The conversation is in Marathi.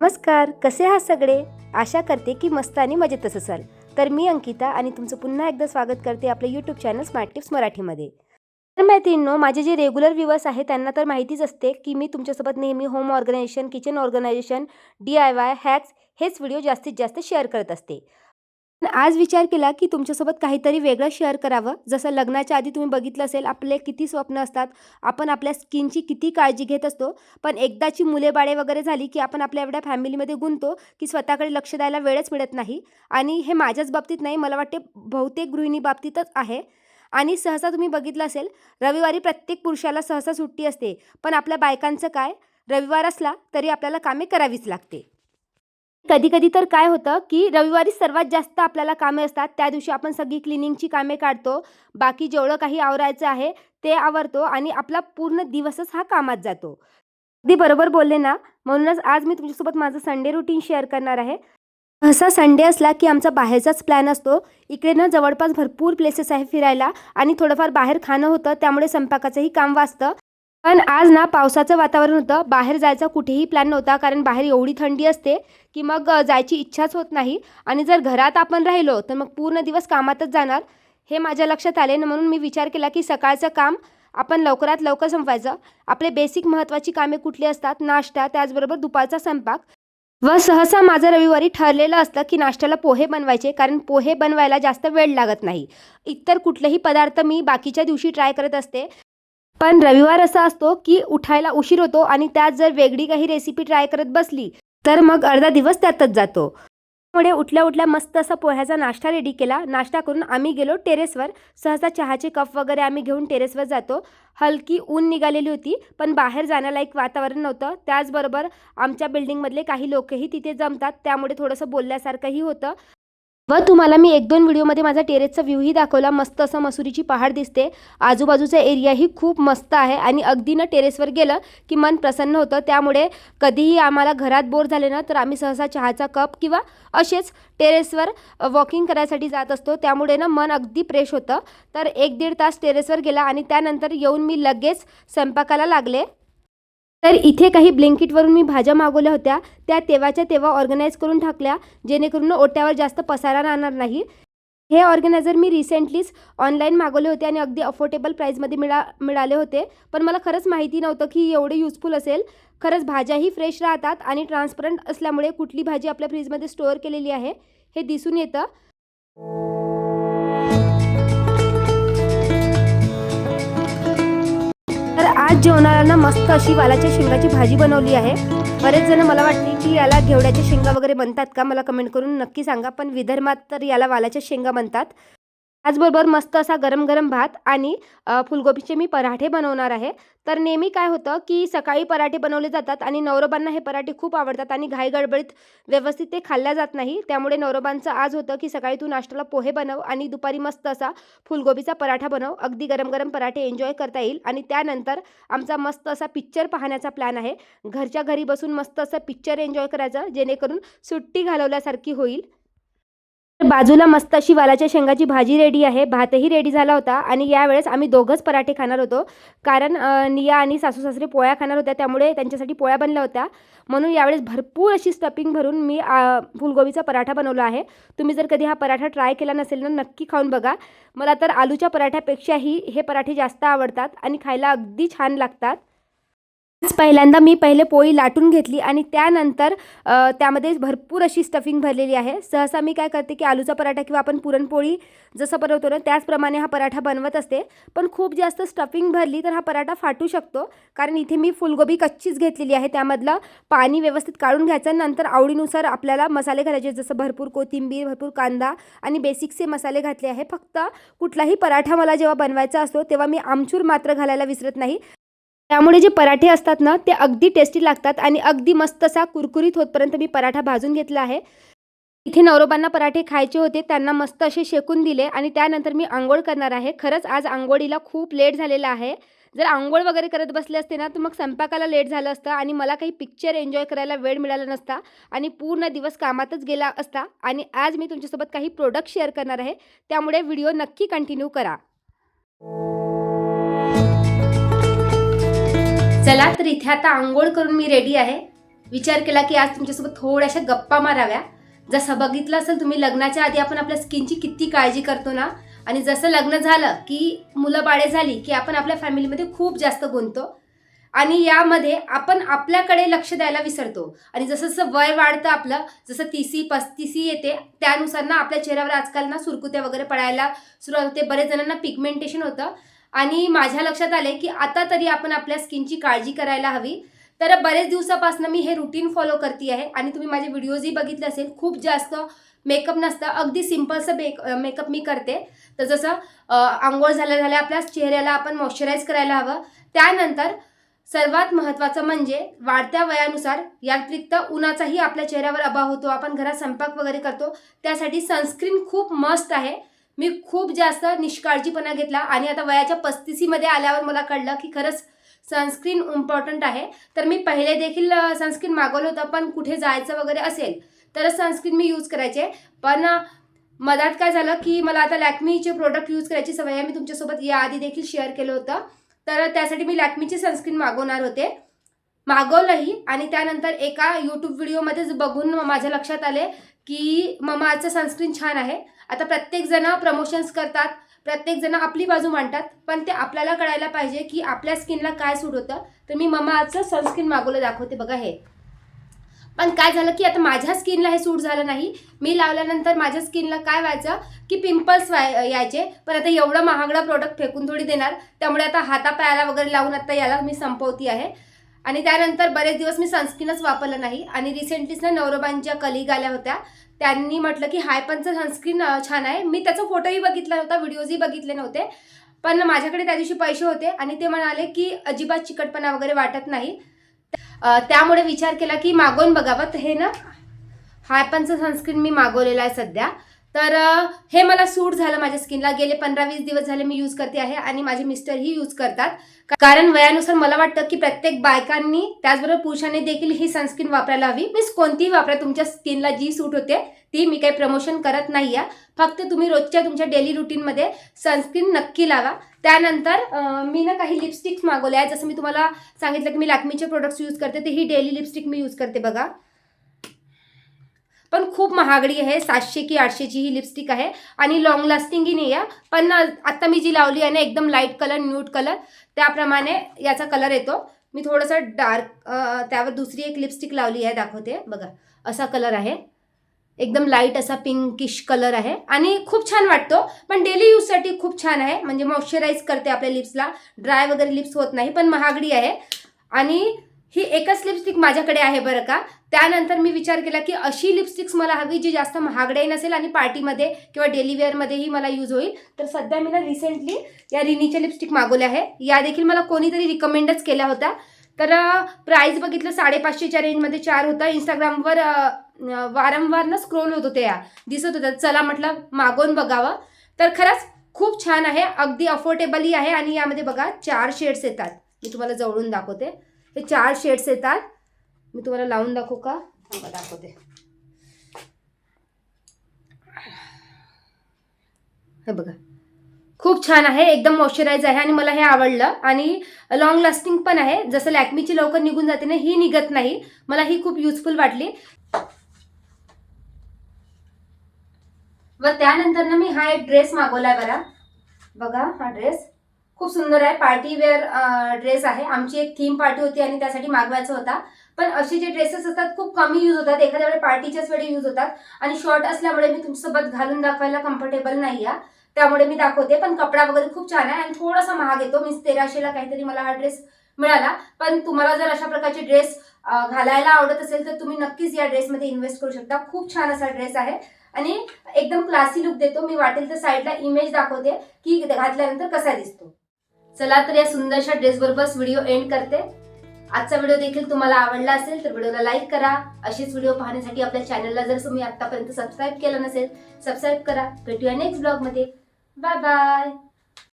नमस्कार कसे आहात सगळे? आशा करते की मस्त आणि मजेतच असाल. तर मी अंकिता आणि तुमचं पुन्हा एकदा स्वागत करते आपल्या यूट्यूब चॅनल स्मार्ट टिप्स मराठीमध्ये. तर मैत्रिणींनो माझे जे रेग्युलर व्ह्युअर्स आहेत त्यांना तर माहितीच असते की मी तुमच्यासोबत नेहमी home organisation kitchen organisation D I Y hacks हेच व्हिडिओ जास्तीत जास्त शेअर करत असते. आज विचार केला की तुमच्यासोबत काहीतरी वेगळं शेअर करावं. जसं लग्नाच्या आधी तुम्ही बघितलं असेल आपले किती स्वप्न असतात. आपण आपल्या स्किनची किती काळजी घेत असतो. पण एकदाची मुले बाळे वगैरे झाली की आपण आपल्या एवढ्या फॅमिलीमध्ये गुंतो की स्वतःकडे लक्ष द्यायला वेळच मिळत नाही. आणि हे माझ्याच बाबतीत नाही मला वाटते बहुतेक गृहिणी बाबतीतच आहे. आणि सहसा तुम्ही बघितलं असेल रविवारी प्रत्येक पुरुषाला सहसा सुट्टी असते. पण आपल्या बायकांचं काय? रविवार असला तरी आपल्याला कामे करावीच लागते. कधी कधी तर काय होतं की रविवारी सर्वात जास्त आपल्याला कामे असतात. त्या दिवशी आपण सगळी क्लिनिंगची कामे काढतो. बाकी जेवढं काही आवरायचं आहे ते आवरतो आणि आपला पूर्ण दिवसच हा कामात जातो. अगदी बरोबर बोलले ना. म्हणूनच आज मी तुमच्यासोबत माझं संडे रुटीन शेअर करणार आहे. असा संडे असला की आमचा बाहेरचाच प्लॅन असतो. इकडे ना जवळपास भरपूर प्लेसेस आहे फिरायला आणि थोडंफार बाहेर खाणं होतं त्यामुळे स्वयंपाकाचंही काम वाचतं. पण आज ना पावसाचं वातावरण होतं. बाहेर जायचा कुठेही प्लॅन नव्हता. कारण बाहेर एवढी थंडी असते की मग जायची इच्छाच होत नाही. आणि जर घरात आपण राहिलो तर मग पूर्ण दिवस कामातच जाणार. हे माझ्या लक्षात आले ना म्हणून मी विचार केला की सकाळचं काम आपण लवकरात लवकर संपवायचं. आपले बेसिक महत्त्वाची कामे कुठली असतात? नाश्ता त्याचबरोबर दुपारचा स्वयंपाक. व सहसा माझं रविवारी ठरलेलं असतं की नाश्त्याला पोहे बनवायचे. कारण पोहे बनवायला जास्त वेळ लागत नाही. इतर कुठलेही पदार्थ मी बाकीच्या दिवशी ट्राय करत असते. पण रविवार असा असतो की उठायला उशीर होतो आणि त्यात जर वेगळी काही रेसिपी ट्राय करत बसली तर मग अर्धा दिवस त्यातच जातो. त्यामुळे उठल्या उठल्या मस्त असा पोह्याचा नाश्ता रेडी केला. नाश्ता करून आम्ही गेलो टेरेसवर सहसा चहाचे कप वगैरे आम्ही घेऊन टेरेसवर जातो. हलकी ऊन निघालेली होती पण बाहेर जाण्याला एक वातावरण नव्हतं. त्याचबरोबर आमच्या बिल्डिंगमधले काही लोकही तिथे जमतात त्यामुळे थोडंसं बोलल्यासारखंही होतं. व तुम्हाला मी एक दोन व्हिडिओमध्ये माझा टेरेसचा व्ह्यूही दाखवला. मस्त असं मसुरीची पहाड दिसते. आजूबाजूचा एरियाही खूप मस्त आहे आणि अगदी ना टेरेसवर गेलं की मन प्रसन्न होतं. त्यामुळे कधीही आम्हाला घरात बोर झाले ना तर आम्ही सहसा चहाचा कप किंवा असेच टेरेसवर वॉकिंग करायसाठी जात असतो. त्यामुळे ना मन अगदी फ्रेश होतं. तर एक दीड तास टेरेसवर गेला आणि त्यानंतर येऊन मी लगेच स्वयंपाकाला लागले. तर इथे काही ब्लिंकिटवरून मी भाज्या मागवल्या होत्या. त्या तेव्हाच्या तेव्हा ऑर्गनाईज करून टाकल्या जेणेकरून ओट्यावर जास्त पसारा राहणार नाही. हे ऑर्गनायझर मी रिसेंटलीच ऑनलाईन मागवले होते आणि अगदी अफोर्डेबल प्राईजमध्ये मिळा मिळाले होते. पण मला खरंच माहिती नव्हतं की एवढे युजफुल असेल. खरंच भाज्याही फ्रेश राहतात आणि ट्रान्सपरंट असल्यामुळे कुठली भाजी आपल्या फ्रीजमध्ये स्टोअर केलेली आहे हे दिसून येतं. तर आज जेवणाला ना मस्त अशी वालाच्या शेंगाची भाजी बनवली आहे. बरेच जण मला वाटते की याला घेवड्याच्या शेंगा वगैरे बनतात का? मला कमेंट करून नक्की सांगा. पण विदर्भात तर याला वालाच्या शेंगा बनतात. त्याचबरोबर मस्त असा गरम गरम भात आणि फुलगोबीचे मी पराठे बनवणार आहे. तर नेहमी काय होतं की सकाळी पराठे बनवले जातात आणि नवरोबांना हे पराठे खूप आवडतात आणि घाई गडबडीत व्यवस्थित ते खाल्ल्या जात नाही. त्यामुळे नवरोबांचं आज होतं की सकाळी तू नाश्त्याला पोहे बनव आणि दुपारी मस्त असा फुलगोबीचा पराठा बनव. अगदी गरम गरम पराठे एन्जॉय करता येईल आणि त्यानंतर आमचा मस्त असा पिक्चर पाहण्याचा प्लॅन आहे. घरच्या घरी बसून मस्त असं पिक्चर एन्जॉय करायचं जेणेकरून सुट्टी घालवल्यासारखी होईल. बाजूला मस्त अशी वालाच्या शेंगाची भाजी रेडी आहे. भातही रेडी झाला होता आणि यावेळेस आम्ही दोघंच पराठे खाणार होतो. कारण निया आणि सासू सासरे पोळ्या खाणार होत्या. त्यामुळे त्यांच्यासाठी पोळ्या बनल्या होत्या. म्हणून यावेळेस भरपूर अशी स्टफिंग भरून मी फुलगोबीचा पराठा बनवला आहे. तुम्ही जर कधी हा पराठा ट्राय केला नसेल ना नक्की खाऊन बघा. मला तर आलूच्या पराठ्यापेक्षाही हे पराठे जास्त आवडतात आणि खायला अगदी छान लागतात. पहिल्यांदा मी पहिले पोळी लाटून घेतली आणि त्यानंतर त्यामध्ये भरपूर अशी स्टफिंग भरलेली आहे. सहसा मी काय करते की आलूचा पराठा किंवा आपण पुरणपोळी जसं बनवतो ना त्याचप्रमाणे हा पराठा बनवत असते. पण खूप जास्त स्टफिंग भरली तर हा पराठा फाटू शकतो. कारण इथे मी फुलगोबी कच्चीच घेतलेली आहे. त्यामधलं पाणी व्यवस्थित काढून घ्यायचं नंतर आवडीनुसार आपल्याला मसाले घालायचे जसं भरपूर कोथिंबीर भरपूर कांदा आणि बेसिकचे मसाले घातले आहे. फक्त कुठलाही पराठा मला जेव्हा बनवायचा असतो तेव्हा मी आमचूर मात्र घालायला विसरत नाही. त्यामुळे जे पराठे असतात ना ते अगदी टेस्टी लागतात आणि अगदी मस्त असा कुरकुरीत होतपर्यंत मी पराठा भाजून घेतला आहे. इथे नवरोबांना पराठे खायचे होते त्यांना मस्त असे शेकून दिले आणि त्यानंतर मी आंघोळ करणार आहे. खरंच आज आंघोळीला खूप लेट झालेला आहे. जर आंघोळ वगैरे करत बसले असते ना तर मग स्वयंपाकाला लेट झालं असतं आणि मला काही पिक्चर एन्जॉय करायला वेळ मिळाला नसता आणि पूर्ण दिवस कामातच गेला असता आणि आज मी तुमच्यासोबत काही प्रोडक्ट शेअर करणार आहे. त्यामुळे व्हिडिओ नक्की कंटिन्यू करा. चला तर इथे आता आंघोळ करून मी रेडी आहे. विचार केला की आज तुमच्यासोबत थोड्याशा गप्पा माराव्या. जसं बघितलं असेल तुम्ही लग्नाच्या आधी आपण आपल्या स्किनची किती काळजी करतो ना? आणि जसं लग्न झालं की मुलं बाळे झाली की आपण आपल्या फॅमिलीमध्ये खूप जास्त गुंततो. आणि यामध्ये आपण आपल्याकडे लक्ष द्यायला विसरतो. आणि जसं जसं वय वाढतं आपलं जसं तिसी पस्तीसी येते त्यानुसार ना आपल्या चेहऱ्यावर आजकाल ना सुरकुत्या वगैरे पडायला सुरुवात होते. बरेच जणांना पिगमेंटेशन होतं. आणि माझ्या लक्षात आले की आता तरी आपण आपल्या स्किनची काळजी करायला हवी. तर बरेच दिवसापासून मी हे रुटीन फॉलो करते आहे आणि तुम्ही माझे व्हिडिओजही बघितले असेल खूप जास्त मेकअप नसतं अगदी सिम्पलचं मेक मेकअप मी करते. तर जसं आंघोळ झाल्या झाल्या आपल्या चेहऱ्याला आपण मॉइश्चराईज करायला हवं. त्यानंतर सर्वात महत्त्वाचं म्हणजे वाढत्या वयानुसार या व्यतिरिक्त उन्हाचाही आपल्या चेहऱ्यावर अभाव होतो. आपण घरात स्वयंपाक वगैरे करतो. त्यासाठी सनस्क्रीन खूप मस्त आहे. मी खूप जास्त निष्काळजीपणा घेतला आणि आता वयाच्या पस्तीसीमध्ये आल्यावर मला कळलं की खरंच सनस्क्रीन इम्पॉर्टंट आहे. तर मी पहिले देखील सनस्क्रीन मागवलं होतं पण कुठे जायचं वगैरे असेल तर सनस्क्रीन मी यूज करायचे. पण मधात काय झालं की मला आता लॅक्मीचे प्रोडक्ट यूज करायची सवय आहे. मी तुमच्यासोबत याआधी देखील शेअर केलं होतं. तर त्यासाठी मी लॅक्मीची सनस्क्रीन मागवणार होते. मागवलंही आणि त्यानंतर एका यूट्यूब व्हिडिओमध्येच बघून माझ्या लक्षात आले की ममाचं सनस्क्रीन छान आहे. आता प्रत्येकजण प्रमोशन्स करतात प्रत्येकजण आपली बाजू मांडतात पण ते आपल्याला कळायला पाहिजे की आपल्या स्किनला काय सूट होतं. तर मी ममाचं सनस्क्रीन मागवलं दाखवते बघा हे. पण काय झालं की आता माझ्या स्किनला हे सूट झालं नाही. मी लावल्यानंतर माझ्या स्किनला काय व्हायचं की पिंपल्स व्हाय यायचे पण आता एवढं महागडा प्रोडक्ट फेकून थोडी देणार. त्यामुळे आता हातापायाला वगैरे लावून आता याला मी संपवती आहे. आणि त्यानंतर बरेच दिवस मी सनस्क्रीनच वापरलं नाही. आणि रिसेंटलीच ना नवरोबांच्या कलिग आल्या होत्या त्यांनी म्हटलं की हायपनचं सनस्क्रीन छान आहे. मी त्याचा फोटोही बघितला होता व्हिडिओजही बघितले नव्हते. पण माझ्याकडे त्या दिवशी पैसे होते आणि ते म्हणाले की अजिबात चिकटपणा वगैरे वाटत नाही. त्यामुळे विचार केला की मागवून बघावं. तर हे ना हायपनचं सनस्क्रीन मी मागवलेलं आहे सध्या. तर हे मला सूट झालं माझ्या स्किनला. गेले पंधरा वीस दिवस झाले मी यूज करते आहे आणि माझे मिस्टरही यूज करतात. कारण वयानुसार मला वाटतं की प्रत्येक बायकांनी त्याचबरोबर पुरुषांनी देखील ही सनस्क्रीन वापरायला हवी. मीन्स कोणतीही वापरा तुमच्या स्किनला जी सूट होते ती मी काही प्रमोशन करत नाही आहे फक्त तुम्ही रोजच्या तुमच्या डेली रुटीनमध्ये सनस्क्रीन नक्की लावा. त्यानंतर मी ना काही लिपस्टिक्स मागवले आहेत. जसं मी तुम्हाला सांगितलं की मी लॅक्मीचे प्रोडक्ट्स यूज करते ते ही डेली लिपस्टिक मी यूज करते बघा. पण खूप महागडी आहे. सातशे की आठशेची ही लिपस्टिक आहे. आणि लॉंग लास्टिंगही नाही आहे पण आत्ता मी जी लावली आहे ना एकदम लाइट कलर न्यूट कलर त्याप्रमाणे याचा कलर येतो. मी थोडंसं डार्क त्यावर दुसरी एक लिपस्टिक लावली आहे दाखवते. बघा असा कलर आहे. एकदम लाइट असा पिंकिश कलर आहे. आणि खूप छान वाटतो. पण डेली यूजसाठी खूप छान आहे. म्हणजे मॉइश्चराईज करते आपल्या लिप्सला ड्राय वगैरे लिप्स होत नाही पण महागडी आहे. आणि ही एकच लिपस्टिक माझ्याकडे आहे बरं का? त्यानंतर मी विचार केला की अशी लिपस्टिक्स मला हवी जी जास्त महागडाई नसेल आणि पार्टीमध्ये किंवा डेली वेअरमध्येही मला यूज होईल. तर सध्या मी ना रिसेंटली या रिनीच्या लिपस्टिक मागवल्या आहे. या देखील मला कोणीतरी रिकमेंडच केल्या होत्या. तर प्राईस बघितलं साडेपाचशेच्या रेंजमध्ये चार होता. इंस्टाग्रामवर वारंवार ना स्क्रोल होत होते या. दिसत होत्या चला म्हटलं मागवून बघावं. तर खरंच खूप छान आहे. अगदी अफोर्डेबलही आहे आणि यामध्ये बघा चार शेड्स येतात. मी तुम्हाला जवळून दाखवते. हे चार शेड्स येतात. मी तुम्हाला लावून दाखवू का? थांबा दाखवते. हे बघा. खूप छान आहे. एकदम मॉइश्चराईज आहे आणि मला हे आवडलं. आणि लॉंग लास्टिंग पण आहे. जसं लॅक्मीची लवकर निघून जाते ना ही निघत नाही. मला ही खूप युजफुल वाटली. व त्यानंतर ना मी हा एक ड्रेस मागवलाय बरा बघा हा ड्रेस खूप सुंदर आहे. पार्टी वेअर ड्रेस आहे. आमची एक थीम पार्टी होती आणि त्यासाठी मागवायचा होता. पण असे जे ड्रेसेस असतात खूप कमी यूज होतात. एखाद्या वेळी पार्टीच्याच वेळी यूज होतात. आणि शॉर्ट असल्यामुळे मी तुमच्यासोबत घालून दाखवायला कम्फर्टेबल नाही आहे. त्यामुळे मी दाखवते. पण कपडा वगैरे खूप छान आहे आणि थोडासा महाग येतो. मीन्स तेराशेला काहीतरी मला हा ड्रेस मिळाला. पण तुम्हाला जर अशा प्रकारचे ड्रेस घालायला आवडत असेल तर तुम्ही नक्कीच या ड्रेसमध्ये इन्व्हेस्ट करू शकता. खूप छान असा ड्रेस आहे. आणि एकदम क्लासी लुक देतो. मी वाटेल तर साईडला इमेज दाखवते की घातल्यानंतर कसा दिसतो. चला तर या सुंदरशा ड्रेस बरोबरच व्हिडिओ एंड करते. आजचा व्हिडिओ देखील तुम्हाला आवडला असेल तर व्हिडिओला लाईक करा. असेच व्हिडिओ पाहण्यासाठी आपल्या चॅनलला जर तुम्ही आतापर्यंत सबस्क्राईब केलं नसेल सबस्क्राईब करा. भेटूया नेक्स्ट ब्लॉगमध्ये बाय बाय